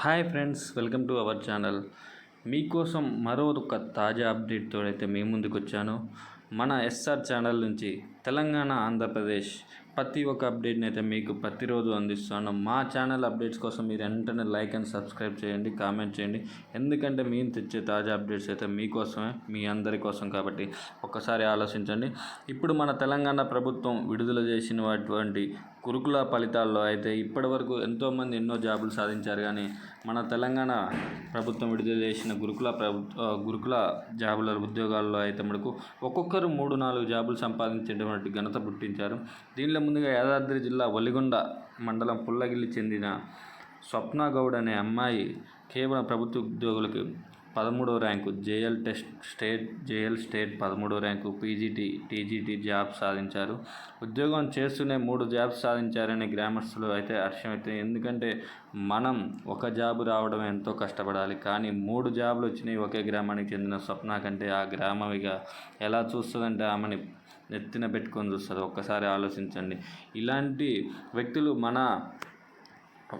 Hi friends welcome to our channel. మీకోసం మరో ఒక తాజా అప్డేట్తో అయితే మీ ముందుకు వచ్చాను మన ఎస్ఆర్ ఛానల్ నుంచి తెలంగాణ ఆంధ్రప్రదేశ్ ప్రతి ఒక్క అప్డేట్ని అయితే మీకు ప్రతిరోజు అందిస్తాను. మా ఛానల్ అప్డేట్స్ కోసం మీరు వెంటనే లైక్ అండ్ సబ్స్క్రైబ్ చేయండి కామెంట్ చేయండి. ఎందుకంటే మేము తెచ్చే తాజా అప్డేట్స్ అయితే మీకోసమే మీ అందరి కోసం కాబట్టి ఒక్కసారి ఆలోచించండి. ఇప్పుడు మన తెలంగాణ ప్రభుత్వం విడుదల చేసినటువంటి గురుకుల ఫలితాల్లో అయితే ఇప్పటివరకు ఎంతోమంది ఎన్నో జాబులు సాధించారు. కానీ మన తెలంగాణ ప్రభుత్వం విడుదల చేసిన గురుకుల ప్రభుత్వ గురుకుల జాబుల ఉద్యోగాల్లో అయితే మనకు ఒక్కొక్కరు మూడు నాలుగు జాబులు సంపాదించేటువంటి ఘనత పుట్టించారు. దీనిలో ముందుగా యాదాద్రి జిల్లా వలిగొండ మండలం పుల్లగిల్లి చెందిన స్వప్న గౌడ్ అనే అమ్మాయి కేవలం ప్రభుత్వ ఉద్యోగులకు పదమూడో rank JL test state JL state పదమూడో ర్యాంకు పీజీటీ టీజీటీ జాబ్ సాధించారు. ఉద్యోగం చేస్తూనే మూడు జాబ్స్ సాధించారని గ్రామస్తులు అయితే హర్షం అయితే ఎందుకంటే మనం ఒక జాబ్ రావడం ఎంతో కష్టపడాలి. కానీ మూడు జాబులు వచ్చినాయి ఒకే గ్రామానికి చెందిన స్వప్న కంటే ఆ గ్రామం ఇక ఎలా చూస్తుందంటే ఆమెని నెత్తిన పెట్టుకొని చూస్తుంది. ఒక్కసారి ఆలోచించండి. ఇలాంటి వ్యక్తులు మన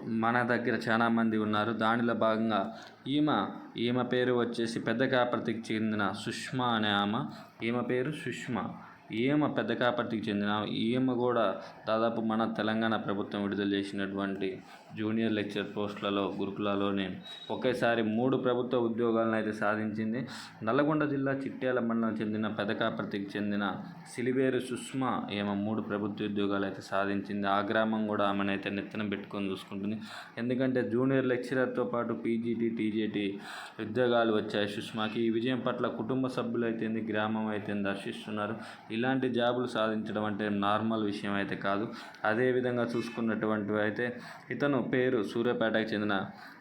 మన దగ్గర చాలా మంది ఉన్నారు. దానిలో భాగంగా ఈమె ఈమె పేరు వచ్చేసి పెద్ద కాపర్తికి చెందిన సుష్మా అనే ఆమె. ఈమె పేరు సుష్మా. ఈమె పెద్ద కాపర్తికి చెందిన ఈమె కూడా దాదాపు మన తెలంగాణ ప్రభుత్వం విడుదల చేసినటువంటి జూనియర్ లెక్చర్ పోస్టులలో గురుకులలోనే ఒకేసారి మూడు ప్రభుత్వ ఉద్యోగాలను అయితే సాధించింది. నల్లగొండ జిల్లా చిట్యాల మండలం చెందిన పెదకాపర్తికి చెందిన సిలివేరు సుష్మా ఈమె మూడు ప్రభుత్వ ఉద్యోగాలు అయితే సాధించింది. ఆ గ్రామం కూడా ఆమెనైతే నెత్తన పెట్టుకొని చూసుకుంటుంది. ఎందుకంటే జూనియర్ లెక్చరర్తో పాటు పీజీటీ టీజీటీ ఉద్యోగాలు వచ్చాయి సుష్మాకి. ఈ విజయం పట్ల కుటుంబ సభ్యులు అయితేంది గ్రామం అయితే దర్శిస్తున్నారు ఇలాంటి జాబులు సాధించడం అంటే నార్మల్ విషయం అయితే కాదు. అదేవిధంగా చూసుకున్నటువంటివి అయితే ఇతను పేరు సూర్యాపేటకు చెందిన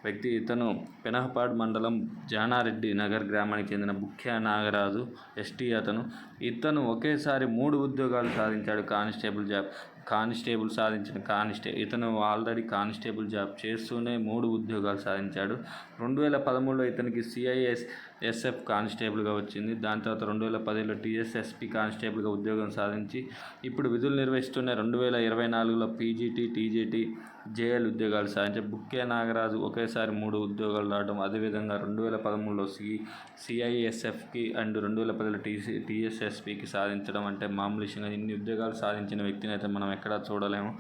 వ్యక్తి. ఇతను పెనహపాడ్ మండలం జానారెడ్డి నగర్ గ్రామానికి చెందిన ముఖ్య నాగరాజు ఎస్టీ అతను. ఇతను ఒకేసారి మూడు ఉద్యోగాలు సాధించాడు కానిస్టేబుల్ జాబ్. కానిస్టేబుల్ సాధించిన కానిస్టే ఇతను ఆల్రెడీ కానిస్టేబుల్ జాబ్ చేస్తూనే మూడు ఉద్యోగాలు సాధించాడు. రెండు వేల పదమూడులో ఇతనికి సిఐఎస్ ఎస్ఎఫ్ కానిస్టేబుల్గా వచ్చింది. దాని తర్వాత రెండు వేల పదిలో టీఎస్ఎస్పి కానిస్టేబుల్గా ఉద్యోగం సాధించి ఇప్పుడు విధులు నిర్వహిస్తున్న రెండు వేల ఇరవై నాలుగులో పీజీటీ టీజీటీ జేఎల్ ఉద్యోగాలు సాధించి బుక్కే నాగరాజు ఒకేసారి మూడు ఉద్యోగాలు రావడం అదేవిధంగా రెండు వేల పదమూడులో సి సిఐఎస్ఎఫ్కి అండ్ రెండు వేల పదిలో టీసీ టీఎస్ఎస్పికి సాధించడం అంటే మామూలు విషయంగా ఇన్ని ఉద్యోగాలు సాధించిన వ్యక్తిని అయితే మనం ఎక్కడా చూడలేము.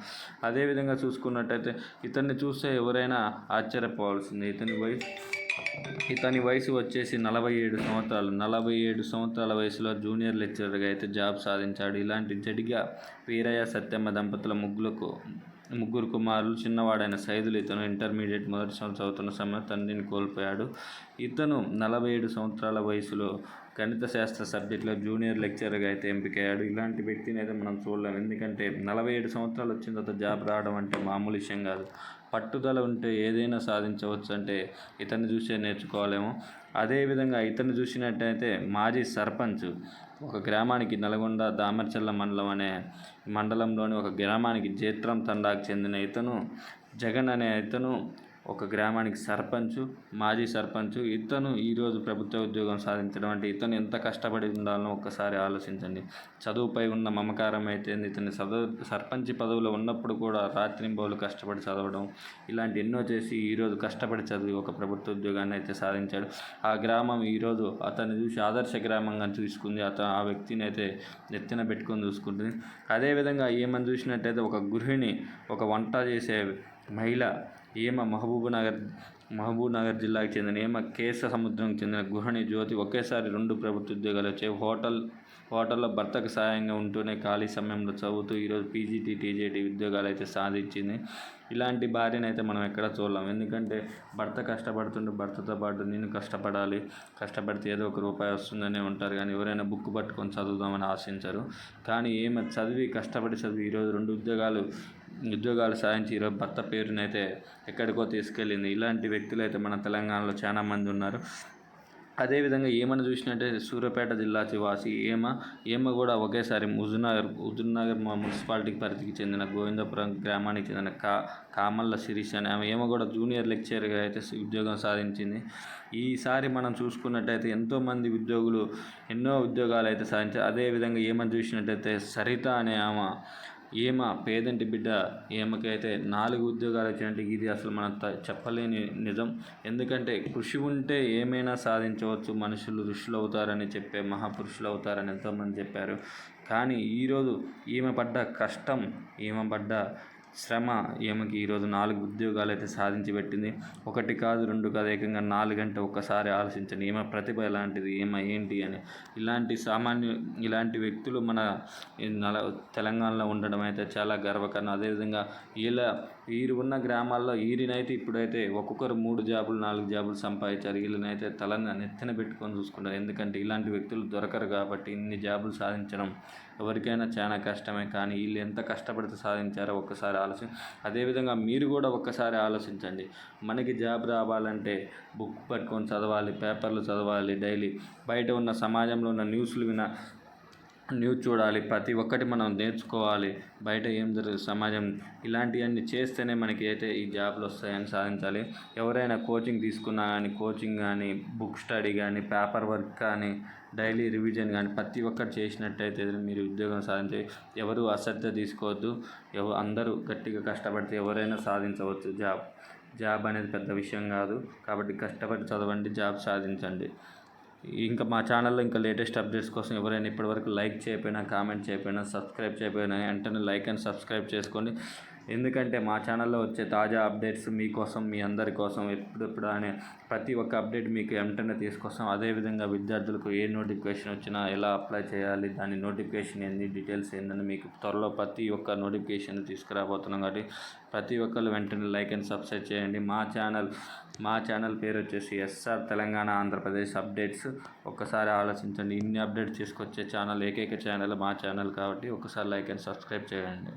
అదేవిధంగా చూసుకున్నట్టయితే ఇతన్ని చూస్తే ఎవరైనా ఆశ్చర్యపోవాల్సింది. ఇతని వయసు ఇతని వయసు వచ్చేసి నలభై ఏడు సంవత్సరాలు. నలభై ఏడు సంవత్సరాల వయసులో జూనియర్ లెక్చరర్గా అయితే జాబ్ సాధించాడు. ఇలాంటి జడిగా వీరయ్య సత్యమ్మ దంపతుల ముగ్గులకు ముగ్గురు కుమారులు చిన్నవాడైన సైదులు. ఇతను ఇంటర్మీడియట్ మొదటి సంవత్సరం చదువుతున్న సమయం తండ్రిని కోల్పోయాడు. ఇతను నలభై ఏడు సంవత్సరాల వయసులో గణిత శాస్త్ర సబ్జెక్టులో జూనియర్ లెక్చరర్గా అయితే ఎంపికయ్యాడు. ఇలాంటి వ్యక్తిని అయితే మనం చూడలేం. ఎందుకంటే నలభై ఏడు సంవత్సరాలు వచ్చిన తర్వాత జాబ్ రావడం అంటే మామూలు విషయం కాదు. పట్టుదల ఉంటే ఏదైనా సాధించవచ్చు అంటే ఇతన్ని చూసే నేర్చుకోవాలేమో. అదేవిధంగా ఇతన్ని చూసినట్టయితే మాజీ సర్పంచ్ ఒక గ్రామానికి నల్గొండ దామర్చల్ల మండలం అనే మండలంలోని ఒక గ్రామానికి జేత్రం తండాకు చెందిన ఇతను జగన్ అనే ఇతను ఒక గ్రామానికి సర్పంచ్ మాజీ సర్పంచ్ ఇతను ఈరోజు ప్రభుత్వ ఉద్యోగం సాధించడం అంటే ఇతను ఎంత కష్టపడి ఉండాలనో ఒక్కసారి ఆలోచించండి. చదువుపై ఉన్న మమకారం అయితే ఇతని చదువు సర్పంచ్ పదవిలో ఉన్నప్పుడు కూడా రాత్రింబోలు కష్టపడి చదవడం ఇలాంటి ఎన్నో చేసి ఈరోజు కష్టపడి చదివి ఒక ప్రభుత్వ ఉద్యోగాన్ని అయితే సాధించాడు. ఆ గ్రామం ఈరోజు అతన్ని చూసి ఆదర్శ గ్రామంగా చూసుకుంది. అతను ఆ వ్యక్తిని అయితే ఎత్తిన పెట్టుకొని చూసుకుంటుంది. అదేవిధంగా ఏమని చూసినట్టయితే ఒక గృహిణి ఒక వంట చేసే మహిళ ఈమె మహబూబ్ నగర్ జిల్లాకు చెందిన ఈమె కేశ సముద్రంకి చెందిన గృహిణి జ్యోతి ఒకేసారి రెండు ప్రభుత్వ ఉద్యోగాలు వచ్చాయి. హోటల్ హోటల్లో భర్తకు సహాయంగా ఉంటూనే ఖాళీ సమయంలో చదువుతూ ఈరోజు పీజీటీ టీజేటీ ఉద్యోగాలు అయితే సాధించింది. ఇలాంటి భార్యను అయితే మనం ఎక్కడ చూడలేం. ఎందుకంటే భర్త కష్టపడుతుంటే భర్తతో పాటు నేను కష్టపడాలి కష్టపడితే ఏదో ఒక రూపాయి వస్తుందనే ఉంటారు కానీ ఎవరైనా బుక్ పట్టుకొని చదువుదామని ఆశించరు. కానీ ఏమి చదివి కష్టపడి చదివి ఈరోజు రెండు ఉద్యోగాలు ఉద్యోగాలు సాధించి ఈరోజు భర్త పేరునైతే ఎక్కడికో తీసుకెళ్ళింది. ఇలాంటి వ్యక్తులు అయితే మన తెలంగాణలో చాలా మంది ఉన్నారు. అదేవిధంగా ఏమని చూసినట్టే సూర్యాపేట జిల్లా వాసి ఏమ ఏమ కూడా ఒకేసారి ముజునగర్ హుజూర్నగర్ మున్సిపాలిటీ పరిధికి చెందిన గోవిందపురం గ్రామానికి చెందిన కా కామల్ల శిరీష్ అనే ఆమె ఏమ కూడా జూనియర్ లెక్చరర్గా అయితే ఉద్యోగం సాధించింది. ఈసారి మనం చూసుకున్నట్టయితే ఎంతోమంది ఉద్యోగులు ఎన్నో ఉద్యోగాలు అయితే సాధించారు. అదేవిధంగా ఏమని చూసినట్టయితే సరిత అనే ఆమె ఏమ పేదంటి బిడ్డ? ఏమకైతే నాలుగు ఉద్యోగాలు వచ్చినట్టు ఇది అసలు మనం చెప్పలేని నిజం. ఎందుకంటే కృషి ఉంటే ఏమైనా సాధించవచ్చు. మనుషులు ఋషులు అవుతారని చెప్పే మహాపురుషులు అవుతారని ఎంతోమంది చెప్పారు. కానీ ఈరోజు ఈమె పడ్డ కష్టం ఈమె పడ్డ శ్రమ ఈమెకి ఈరోజు నాలుగు ఉద్యోగాలు అయితే సాధించి పెట్టింది. ఒకటి కాదు రెండు కాదు ఏకంగా నాలుగు అంటే ఒక్కసారి ఆలోచించండి. ఈమె ప్రతిభ ఎలాంటిది? ఈమె ఏంటి అని. ఇలాంటి సామాన్య ఇలాంటి వ్యక్తులు మన తెలంగాణలో ఉండడం అయితే చాలా గర్వకారణం. అదేవిధంగా వీళ్ళ వీరు ఉన్న గ్రామాల్లో వీరినైతే ఇప్పుడైతే ఒక్కొక్కరు మూడు జాబులు నాలుగు జాబులు సంపాదించారు. వీళ్ళనైతే తలని నెత్తిన పెట్టుకొని చూసుకుంటారు. ఎందుకంటే ఇలాంటి వ్యక్తులు దొరకరు కాబట్టి ఇన్ని జాబులు సాధించడం ఎవరికైనా చాలా కష్టమే. కానీ వీళ్ళు ఎంత కష్టపడితే సాధించారో ఒక్కసారి ఆలోచన అదేవిధంగా మీరు కూడా ఒక్కసారి ఆలోచించండి. మనకి జాబ్ రావాలంటే బుక్ పట్టుకొని చదవాలి పేపర్లు చదవాలి డైలీ. బయట ఉన్న సమాజంలో ఉన్న న్యూస్లు విన న్యూస్ చూడాలి ప్రతి ఒక్కటి మనం నేర్చుకోవాలి బయట ఏం జరుగుతుంది సమాజం ఇలాంటివన్నీ చేస్తేనే మనకి అయితే ఈ జాబ్లు వస్తాయని సాధించాలి. ఎవరైనా కోచింగ్ తీసుకున్నా కానీ కోచింగ్ కానీ బుక్ స్టడీ కానీ పేపర్ వర్క్ కానీ డైలీ రివిజన్ కానీ ప్రతి ఒక్కటి చేసినట్టయితే మీరు ఉద్యోగం సాధించే ఎవరు అశ్రద్ధ తీసుకోవద్దు ఎవరు అందరూ గట్టిగా కష్టపడితే ఎవరైనా సాధించవచ్చు జాబ్. జాబ్ అనేది పెద్ద విషయం కాదు కాబట్టి కష్టపడి చదవండి జాబ్ సాధించండి. ఇంకా మా ఛానల్లో ఇంకా లేటెస్ట్ అప్డేట్స్ కోసం ఎవరైనా ఇప్పటివరకు లైక్ చేయకపోయినా కామెంట్ చేయకపోయినా సబ్స్క్రైబ్ చేయకపోయినా వెంటనే లైక్ అండ్ సబ్స్క్రైబ్ చేసుకోండి. ఎందుకంటే మా ఛానల్లో వచ్చే తాజా అప్డేట్స్ మీకోసం మీ అందరి కోసం ఎప్పుడెప్పుడు అనే ప్రతి ఒక్క అప్డేట్ మీకు వెంటనే తీసుకొస్తాం. అదేవిధంగా విద్యార్థులకు ఏ నోటిఫికేషన్ వచ్చినా ఎలా అప్లై చేయాలి దాని నోటిఫికేషన్ ఏంది డీటెయిల్స్ ఏందని మీకు త్వరలో ప్రతి ఒక్క నోటిఫికేషన్ తీసుకురాబోతున్నాం కాబట్టి ప్రతి ఒక్కరు వెంటనే లైక్ అండ్ సబ్స్క్రైబ్ చేయండి. మా ఛానల్ మా ఛానల్ పేరు వచ్చేసి ఎస్ఆర్ తెలంగాణ ఆంధ్రప్రదేశ్ అప్డేట్స్. ఒక్కసారి ఆలోచించండి. ఇన్ని అప్డేట్స్ తీసుకొచ్చే ఛానల్ ఏకైక ఛానల్ మా ఛానల్ కాబట్టి ఒకసారి లైక్ అండ్ సబ్స్క్రైబ్ చేయండి.